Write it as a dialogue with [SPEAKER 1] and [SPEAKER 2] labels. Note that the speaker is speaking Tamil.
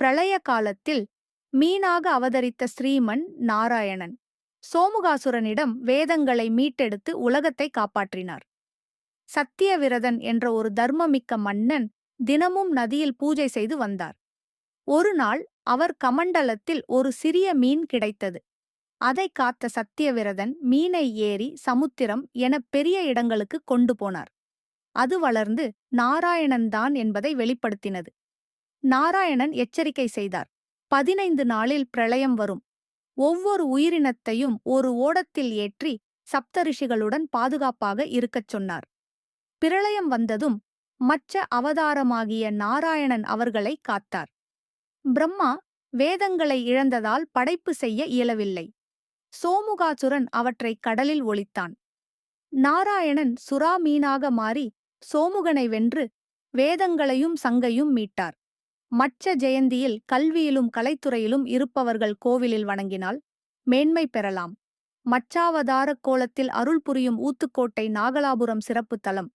[SPEAKER 1] பிரளய காலத்தில் மீனாக அவதரித்த ஸ்ரீமன் நாராயணன் சோமுகாசுரனிடம் வேதங்களை மீட்டெடுத்து உலகத்தை காப்பாற்றினார். சத்தியவிரதன் என்ற ஒரு தர்மமிக்க மன்னன் தினமும் நதியில் பூஜை செய்து வந்தார். ஒரு நாள் அவர் கமண்டலத்தில் ஒரு சிறிய மீன் கிடைத்தது. அதை காத்த சத்தியவிரதன் மீனை ஏறி சமுத்திரம் என பெரிய இடங்களுக்கு கொண்டு போனார். அது வளர்ந்து நாராயணன்தான் என்பதை வெளிப்படுத்தினது. நாராயணன் எச்சரிக்கை செய்தார். பதினைந்து நாளில் பிரளயம் வரும். ஒவ்வொரு உயிரினத்தையும் ஒரு ஓடத்தில் ஏற்றி சப்தரிஷிகளுடன் பாதுகாப்பாக இருக்கச் சொன்னார். பிரளயம் வந்ததும் மச்ச அவதாரமாகிய நாராயணன் அவர்களை காத்தார். பிரம்மா வேதங்களை இழந்ததால் படைப்பு செய்ய இயலவில்லை. சோமுகாசுரன் அவற்றை கடலில் ஒளித்தான் நாராயணன் சுறா மீனாக மாறி சோமுகனை வென்று வேதங்களையும் சங்கையும் மீட்டார். மச்ச ஜெயந்தியில் கல்வியிலும் கலைத்துறையிலும் இருப்பவர்கள் கோவிலில் வணங்கினால் மேன்மை பெறலாம். மச்சாவதாரக் கோலத்தில் அருள் புரியும் ஊத்துக்கோட்டை நாகலாபுரம் சிறப்பு தலம்